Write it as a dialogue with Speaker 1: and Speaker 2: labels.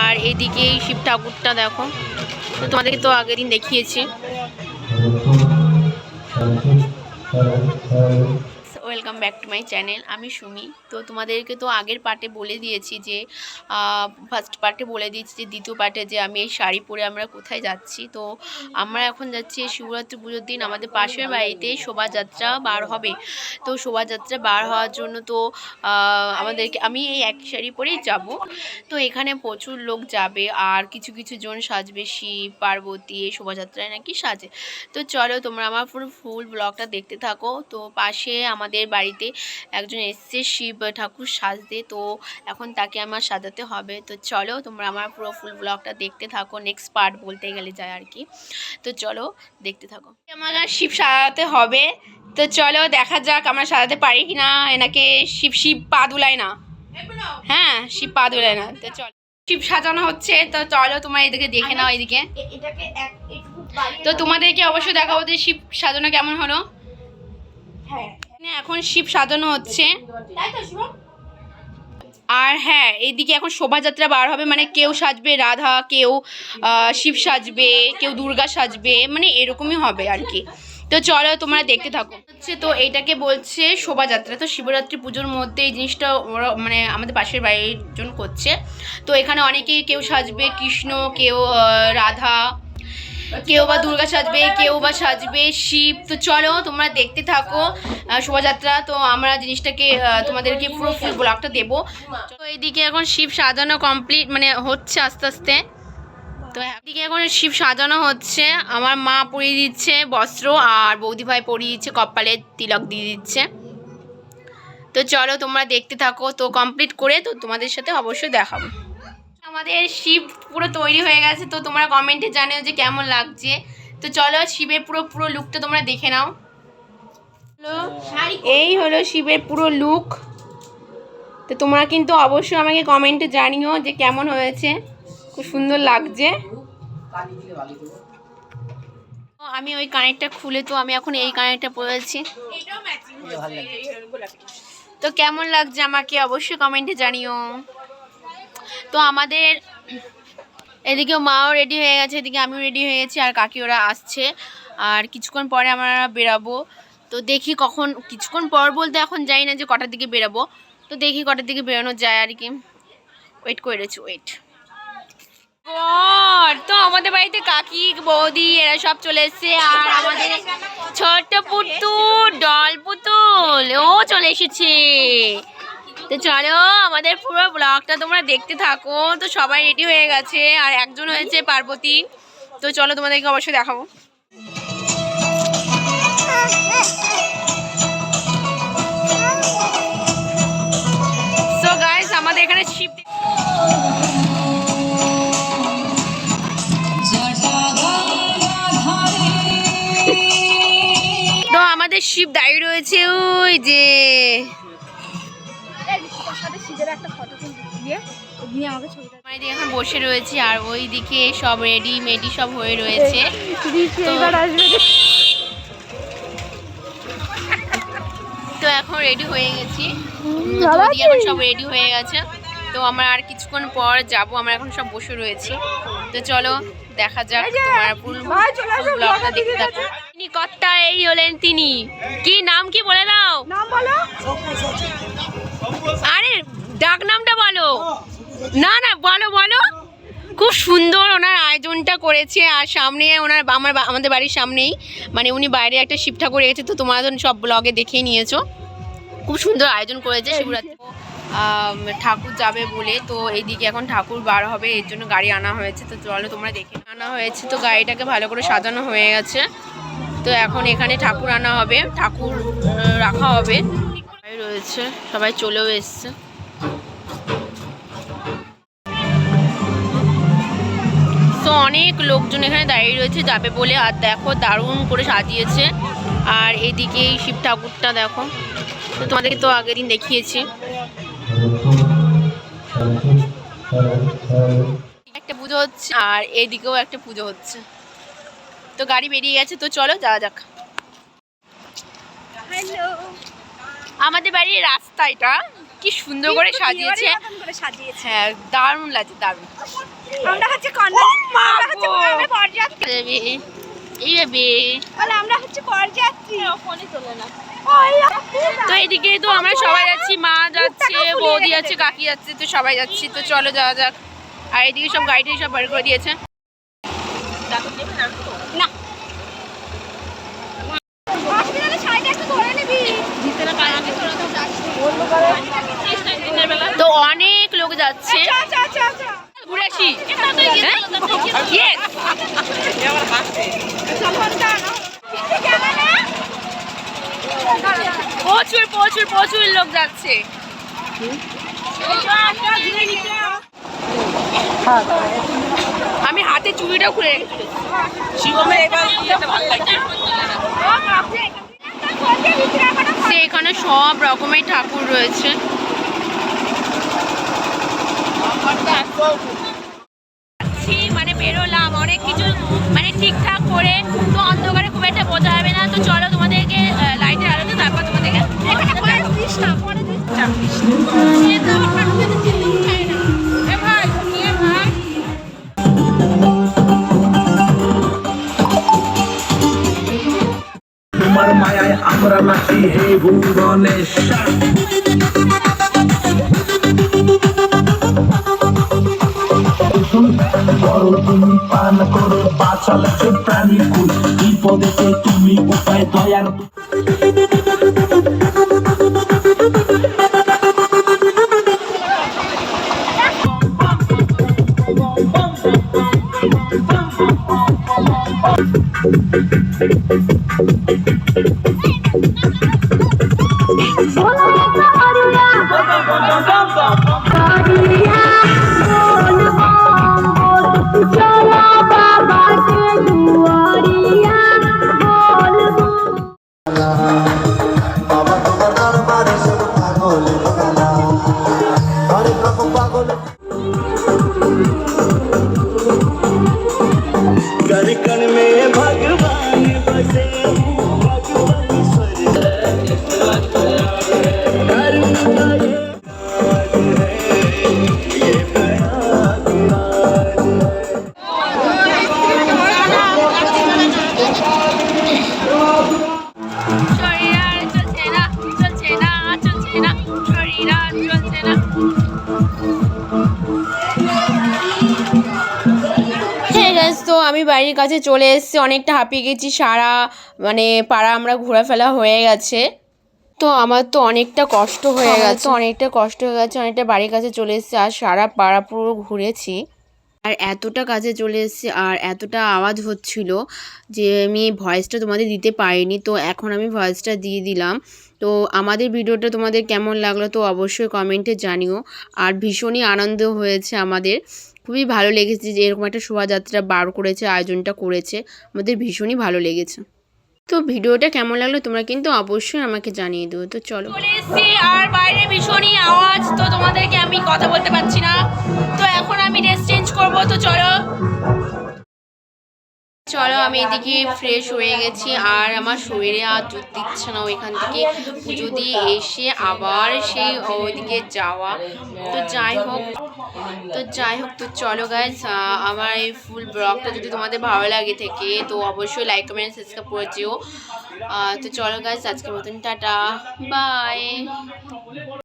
Speaker 1: আর এদিকে এই শিব ঠাকুরটা দেখো। তোমাদেরকে তো আগের দিন দেখিয়েছি। Welcome back to my channel, আমি সুমি। তো তোমাদেরকে তো আগের পার্টে বলে দিয়েছি যে ফার্স্ট পার্টে বলে দিয়েছি যে, দ্বিতীয় পার্টে যে, আমি এই শাড়ি পরে আমরা কোথায় যাচ্ছি। তো আমরা এখন যাচ্ছি শিবরাত্রি পুজোর দিন, আমাদের পাশের বাড়িতে শোভাযাত্রা বার হবে। তো শোভাযাত্রা বার হওয়ার জন্য তো আমাদেরকে, আমি এই এক শাড়ি পরেই যাব। তো এখানে প্রচুর লোক যাবে আর কিছু কিছু জন সাজবে শিব, পার্বতী, এই শোভাযাত্রায় নাকি সাজে। তো চলো তোমরা আমার পুরো ফুল ব্লগটা দেখতে থাকো। তো পাশে আমাদের বাড়িতে একজন এসছে শিব ঠাকুর সাজতে। তো এখন তাকে আমার সাজাতে হবে। তো চলো তোমরা আমার পুরো ফুল ব্লগটা দেখতে থাকো। নেক্সট পার্ট বলতে গেলে যায় আর কি। তো চলো দেখতে থাকো। আমার শিব সাজাতে হবে। তো চলো দেখা যাক আমরা সাজাতে পারি কি না এনাকে শিব শিব পা দুলায় না। হ্যাঁ শিব পা দুলায় না। তো চলো। শিব সাজানো হচ্ছে। তো চলো তোমার এদিকে দেখে নাও এদিকে। তো তোমাদেরকে অবশ্যই দেখাবো যে শিব সাজানো কেমন হলো।
Speaker 2: হ্যাঁ।
Speaker 1: এখানে এখন শিব সাজানো হচ্ছে। আর হ্যাঁ এইদিকে এখন শোভাযাত্রা বার হবে মানে কেউ সাজবে রাধা, কেউ শিব সাজবে, কেউ দুর্গা সাজবে মানে এরকমই হবে আর কি। তো চলো তোমরা দেখতে থাকো। হচ্ছে তো এইটাকে বলছে শোভাযাত্রা। তো শিবরাত্রি পুজোর মধ্যে এই জিনিসটা ওরা মানে আমাদের পাশের বাড়ির জন করছে। তো এখানে অনেকেই কেউ সাজবে কৃষ্ণ, কেউ রাধা কেউ বা দুর্গা সাজবে, কেউ বা সাজবে শিব। তো চলো তোমরা দেখতে থাকো শোভাযাত্রা। তো আমরা জিনিসটাকে তোমাদেরকে পুরো ফুল ব্লগটা দেবো। তো এইদিকে এখন শিব সাজানো কমপ্লিট মানে হচ্ছে আস্তে আস্তে। তো এদিকে এখন শিব সাজানো হচ্ছে। আমার মা পরিয়ে দিচ্ছে বস্ত্র আর বৌদি ভাই পরিয়ে দিচ্ছে কপালে তিলক দিয়ে দিচ্ছে। তো চলো তোমরা দেখতে থাকো। তো কমপ্লিট করে তো তোমাদের সাথে অবশ্যই দেখাবো। আমাদের শিব পুরো তৈরি হয়ে গেছে তো তোমরা কমেন্টে জানিও যে কেমন লাগছে। তো চলো শিবের পুরো পুরো লুকটা তোমরা দেখে নাও। এই হলো শিবের পুরো লুক তো তোমরা কিন্তু অবশ্যই আমাকে কমেন্টে জানিও যে কেমন হয়েছে খুব সুন্দর লাগছে। আমি ওই কানেরটা খুলে তো আমি এখন এই কানেরটা পরেছি তো কেমন লাগছে আমাকে অবশ্যই কমেন্টে জানিও। তো আমাদের এদিকে মাও রেডি হয়ে গেছে, এদিকে আমিও রেডি হয়ে গেছি, আর কাকি ওরা আসছে। আর কিছুক্ষণ পরে আমরা বেরাবো। তো দেখি কখন, কিছুক্ষণ পর বলতে এখন যাই না যে কটার দিকে বেরাবো। তো দেখি কটার দিকে বেরোনো যায় আর কি। ওয়েট করে রয়েছি ওয়েট তো আমাদের বাড়িতে কাকি, বৌদি, এরা সব চলে এসছে। আর আমাদের ছোট্ট পুতুল ডল পুতুল, ও চলে এসেছে। তো চলো, আমাদের পুরো ব্লগটা তোমরা দেখতে থাকো। তো সবাই রেডি হয়ে গেছে, আর একজন হয়েছে পার্বতী। তো চলো তোমাদেরকে অবশ্যই দেখাবো। সো গাইস আমাদের এখানে শিব তো আমাদের দাঁড়িয়ে রয়েছে, ওই যে।
Speaker 2: দিয়ে দিয়ে আমাকে ছবিটা
Speaker 1: আমরা এদিকে এখন বসে রয়েছি আর ওই দিকে সব রেডি মেডি সব হয়ে রয়েছে। তো- এখন রেডি হয়ে গেছি। এখন সব রেডি হয়ে গেছে। তো আমরা আর কিছুক্ষণ পর যাব আমরা এখন সব বসে রয়েছি। তো চলো দেখা যাক তোমার ফুল ব্লগটা দেখতে থাকো। তিনি কর্তা এই হলেন তিনি। কি নাম কি বলে দাও।
Speaker 2: নাম বলো।
Speaker 1: আরে ডাক বলো না না, বলো বলো। খুব সুন্দর ওনার আয়োজনটা করেছে, আর সামনে ওনার আমার আমাদের বাড়ির সামনেই। মানে উনি বাইরে একটা শিব ঠাকুর রেখেছে, তো তোমরা তো সব ব্লগে দেখেই নিয়েছো। খুব সুন্দর আয়োজন করেছে শিবরাত্রি। ঠাকুর যাবে বলে, তো এইদিকে এখন ঠাকুর বার হবে, এর জন্য গাড়ি আনা হয়েছে, তো চলো তোমরা দেখে আনা হয়েছে, তো গাড়িটাকে ভালো করে সাজানো হয়ে গেছে। তো এখন এখানে ঠাকুর আনা হবে, ঠাকুর রাখা হবে। রয়েছে, সবাই চলেও এসছে। অনেক লোকজন এখানে দাঁড়িয়ে রয়েছে যাবে বলে। আর দেখো দারুণ করে সাজিয়েছে। আর এদিকে এই শিব ঠাকুরটা দেখো। তো তোমাদেরকে তো আগের দিন দেখিয়েছি। একটা পুজো হচ্ছে আর এদিকেও একটা পুজো হচ্ছে। তো গাড়ি বেরিয়ে গেছে তো চলো যাওয়া যাক।
Speaker 2: হ্যালো
Speaker 1: আমাদের বাড়ির রাস্তা এটা। কি সুন্দর করে সাজিয়েছে।
Speaker 2: করে সাজিয়েছে।
Speaker 1: হ্যাঁ দারুণ লাগছে দারুণ।
Speaker 2: আমরা হচ্ছে কন্যা আমরা হচ্ছে আমরা বরযাত্রী
Speaker 1: এই ভেবে
Speaker 2: আমরা হচ্ছে বরযাত্রী ফোনে তোলে না।
Speaker 1: তো এদিকে তো আমরা সবাই যাচ্ছি মা যাচ্ছে বৌদি যাচ্ছে কাকি যাচ্ছে তো সবাই যাচ্ছি তো চলো যাওয়া যাক। আর এদিকে সব গাড়ি সব বার করে দিয়েছে।
Speaker 2: না।
Speaker 1: তো। অনেক লোক যাচ্ছে। আসি হ্যাঁ? প্রচুর প্রচুর প্রচুর লোক যাচ্ছে। আমি হাতে চুড়িটাও খুলে এখানে সব রকমের ঠাকুর রয়েছে। মানে বেরোলাম অনেক কিছু মানে ঠিকঠাক করে তো অন্ধকারে খুব একটা বোঝা যাবে না। তো চলো তোমাদেরকে লাইটের আলোতে তারপর তোমাদেরকে।
Speaker 3: তোমার মায়ায় আমরা নাচি হে ভুবনেশ্বর। তুমি পান করো বাঁচাল প্রাণী কুল বিপদেতে তুমি উপায় দয়ার
Speaker 4: বাবা
Speaker 1: বাড়ির কাছে চলে এসেছি অনেকটা হাঁপিয়ে গেছি সারা মানে পাড়া আমরা ঘোরাফেরা হয়ে গেছে। তো আমার তো অনেকটা কষ্ট হয়ে গেছে। অনেকটা কষ্ট হয়ে গেছে অনেকটা বাড়ির কাছে চলে এসেছি আর সারা পাড়া পুরো ঘুরেছি। আর এতটা কাজে চলে এসেছি আর এতটা আওয়াজ হচ্ছিল যে আমি ভয়েসটা তোমাদের দিতে পারিনি। তো এখন আমি ভয়েসটা দিয়ে দিলাম। তো আমাদের ভিডিওটা তোমাদের কেমন লাগল তো অবশ্যই কমেন্টে জানিও। আর ভীষণই আনন্দ হয়েছে আমাদের। খুবই ভালো লেগেছে যে এরকম একটা শোভাযাত্রা বার করেছে, আয়োজনটা করেছে। আমাদের ভীষণই ভালো লেগেছে। তো ভিডিওটা কেমন লাগল তোমরা কিন্তু অবশ্যই আমাকে জানিয়ে দিও, তো চলো। আর বাইরে ভীষণই আওয়াজ, তো তোমাদেরকে আমি কথা বলতে পারছি না। তো এখন আমি ড্রেস চেঞ্জ করব, তো চলো। চলো, আমি এদিকে ফ্রেশ হয়ে গেছি আর আমার শরীরে আর জোর দিচ্ছে না ওইখান থেকে। পুজো দিয়ে এসে আবার সেই ওইদিকে যাওয়া, তো যাই হোক, তো যাই হোক, তো চলো গাইজ আমার এই ফুল ব্লগটা যদি তোমাদের ভালো লাগে থেকে, তো অবশ্যই লাইক কমেন্ট সাবস্ক্রাইব করে যেও। তো চলো গাইজ আজকের মতন টাটা বাই